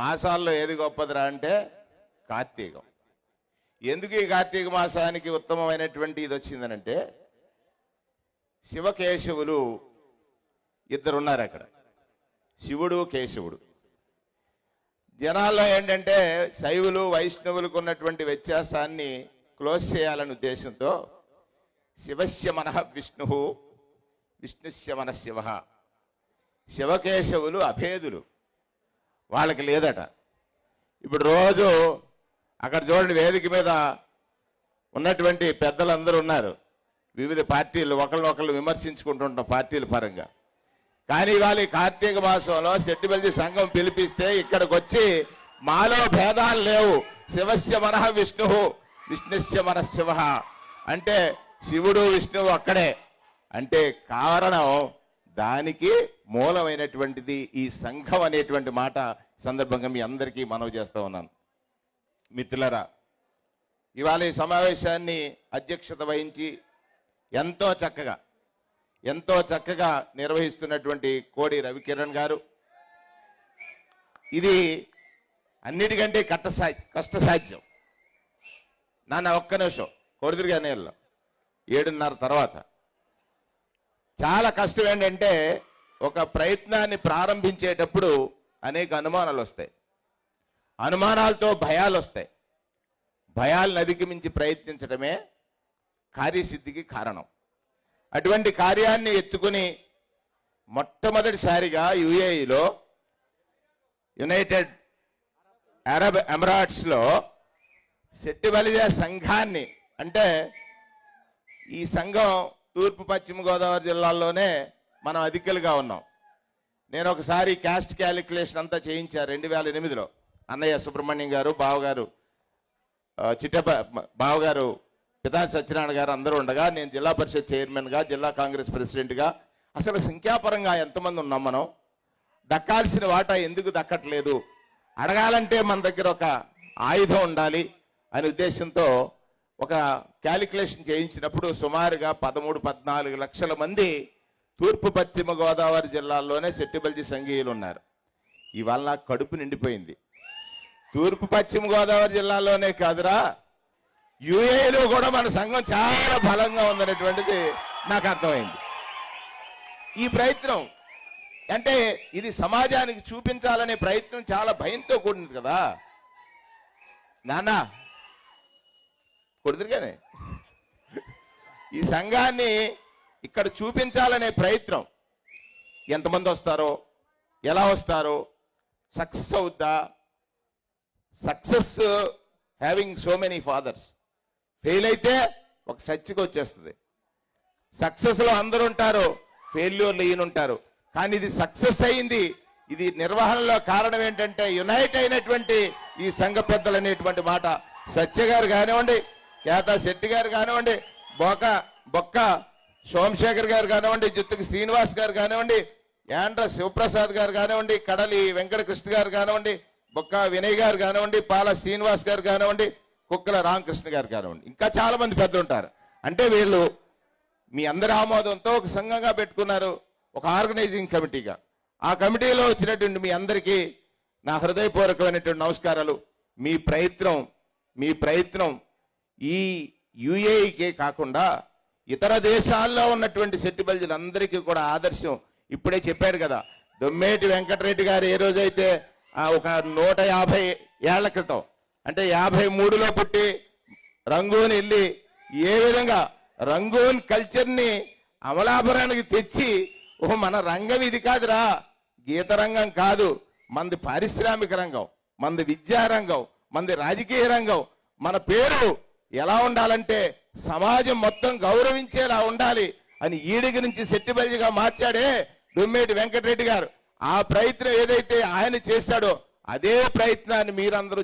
మాసాల్లో ఏది గొప్పదిరా అంటే కార్తీకం. ఎందుకు ఈ కార్తీక మాసానికి ఉత్తమమైనటువంటి ఇది వచ్చిందనంటే శివకేశవులు ఇద్దరు ఉన్నారు అక్కడ. శివుడు కేశవుడు. జనాల్లో ఏంటంటే శైవులు వైష్ణవులకు ఉన్నటువంటి వ్యత్యాసాన్ని క్లోజ్ చేయాలనే ఉద్దేశంతో శివస్య మనః విష్ణు విష్ణుస్య మన శివ. శివకేశవులు అభేదులు. వాళ్ళకి లేదట. ఇప్పుడు రోజు అక్కడ చూడండి వేదిక మీద ఉన్నటువంటి పెద్దలందరూ ఉన్నారు. వివిధ పార్టీలు ఒకళ్ళొకళ్ళు విమర్శించుకుంటుంటాం పార్టీల పరంగా. కానీ ఇవాళ కార్తీక మాసంలో సెట్టిబల్జీ సంఘం పిలిపిస్తే ఇక్కడికి వచ్చి మాలో భేదాలు లేవు. శివస్య మనః విష్ణు విష్ణుస్య మనశివ అంటే శివుడు విష్ణువు అక్కడే. అంటే కారణం దానికి మూలమైనటువంటిది ఈ సంఘం అనేటువంటి మాట సందర్భంగా మీ అందరికీ మనవి చేస్తూ ఉన్నాను. మిత్రులరా ఇవాళ ఈ సమావేశాన్ని అధ్యక్షత వహించి ఎంతో చక్కగా ఎంతో చక్కగా నిర్వహిస్తున్నటువంటి కోడి రవికిరణ్ గారు. ఇది అన్నిటికంటే కట్టసా కష్టసాధ్యం కష్ట సాధ్యం. నాన్న ఒక్క నిమిషం కొడుదురుగా నీళ్ళు ఏడున్నర తర్వాత చాలా కష్టం ఏంటంటే ఒక ప్రయత్నాన్ని ప్రారంభించేటప్పుడు అనేక అనుమానాలు వస్తాయి. అనుమానాలతో భయాలు వస్తాయి. భయాలను అధిగమించి ప్రయత్నించడమే కార్యసిద్ధికి కారణం. అటువంటి కార్యాన్ని ఎత్తుకుని మొట్టమొదటిసారిగా యుఏఈలో యునైటెడ్ అరబ్ ఎమిరాట్స్లో సెట్టిబలిజా సంఘాన్ని అంటే ఈ సంఘం తూర్పు పశ్చిమ గోదావరి జిల్లాల్లోనే మనం అధికలుగా ఉన్నాం. నేను ఒకసారి క్యాస్ట్ క్యాలిక్యులేషన్ అంతా చేయించాను రెండు వేల ఎనిమిదిలో. అన్నయ్య సుబ్రహ్మణ్యం గారు బావగారు చిట్టప బావగారు పితా సత్యనారాయణ గారు అందరూ ఉండగా నేను జిల్లా పరిషత్ చైర్మన్గా జిల్లా కాంగ్రెస్ ప్రెసిడెంట్గా అసలు సంఖ్యాపరంగా ఎంతమంది ఉన్నాం మనం? దక్కాల్సిన వాటా ఎందుకు దక్కట్లేదు? అడగాలంటే మన దగ్గర ఒక ఆయుధం ఉండాలి అనే ఉద్దేశంతో ఒక క్యాలిక్యులేషన్ చేయించినప్పుడు సుమారుగా పదమూడు పద్నాలుగు లక్షల మంది తూర్పు పశ్చిమ గోదావరి జిల్లాల్లోనే సెట్టిబల్జీ సంఘీయులు ఉన్నారు. ఇవాళ నాకు కడుపు నిండిపోయింది. తూర్పు పశ్చిమ గోదావరి జిల్లాలోనే కాదురా యుఏలో కూడా మన సంఘం చాలా బలంగా ఉందనేటువంటిది నాకు అర్థమైంది. ఈ ప్రయత్నం అంటే ఇది సమాజానికి చూపించాలనే ప్రయత్నం చాలా భయంతో కూడినది కదా. నానా కొడుతురుగానే? ఈ సంఘాన్ని ఇక్కడ చూపించాలనే ప్రయత్నం. ఎంతమంది వస్తారో? ఎలా వస్తారో? సక్సెస్ అవుద్దా? Success having so many fathers. Fail అయితే ఒక సచ్చికి వచ్చేస్తుంది. సక్సెస్లో అందరు ఉంటారు ఫెయిల్యూర్లు ఈయన ఉంటారు. కానీ ఇది సక్సెస్ అయింది. ఇది నిర్వహణలో కారణం ఏంటంటే యునైట్ అయినటువంటి ఈ సంఘ పెద్దలు అనేటువంటి మాట. సత్య గారు కానివ్వండి కేతా శెట్టి గారు కానివ్వండి బొక్క బొక్క సోమశేఖర్ గారు కానివ్వండి జుత్తుకి శ్రీనివాస్ గారు కానివ్వండి యాండ్ర శివప్రసాద్ గారు కానివ్వండి కడలి వెంకటకృష్ణ గారు కానివ్వండి బొక్క వినయ్ గారు కానివ్వండి పాల శ్రీనివాస్ గారు కానివ్వండి కుక్కల రామకృష్ణ గారు కానివ్వండి. ఇంకా చాలా మంది పెద్దలు ఉంటారు అంటే వీళ్ళు మీ అందరి ఆమోదంతో ఒక సంఘంగా పెట్టుకున్నారు ఒక ఆర్గనైజింగ్ కమిటీగా. ఆ కమిటీలో వచ్చినటువంటి మీ అందరికీ నా హృదయపూర్వకమైనటువంటి నమస్కారాలు. మీ ప్రయత్నం మీ ప్రయత్నం ఈ యుఏఈకే కాకుండా ఇతర దేశాల్లో ఉన్నటువంటి సెట్టిబల్జీలందరికీ కూడా ఆదర్శం ఇప్పుడే చెప్పారు కదా. దొమ్మేటి వెంకటరెడ్డి గారు ఏ రోజైతే ఒక నూట యాభై ఏళ్ళ క్రితం అంటే యాభై మూడులో పుట్టి రంగూన్ వెళ్ళి ఏ విధంగా రంగూన్ కల్చర్ని అమలాపురానికి తెచ్చి ఓ మన రంగం ఇది కాదురా గీత రంగం కాదు మంది పారిశ్రామిక రంగం మంది విద్యా రంగం మంది రాజకీయ రంగం మన పేరు ఎలా ఉండాలంటే సమాజం మొత్తం గౌరవించేలా ఉండాలి అని ఈడికి నుంచి సెట్టిబల్జిగా మార్చాడే దుమ్మేటి వెంకటరెడ్డి గారు. ఆ ప్రయత్నం ఏదైతే ఆయన చేశాడో అదే ప్రయత్నాన్ని మీరందరూ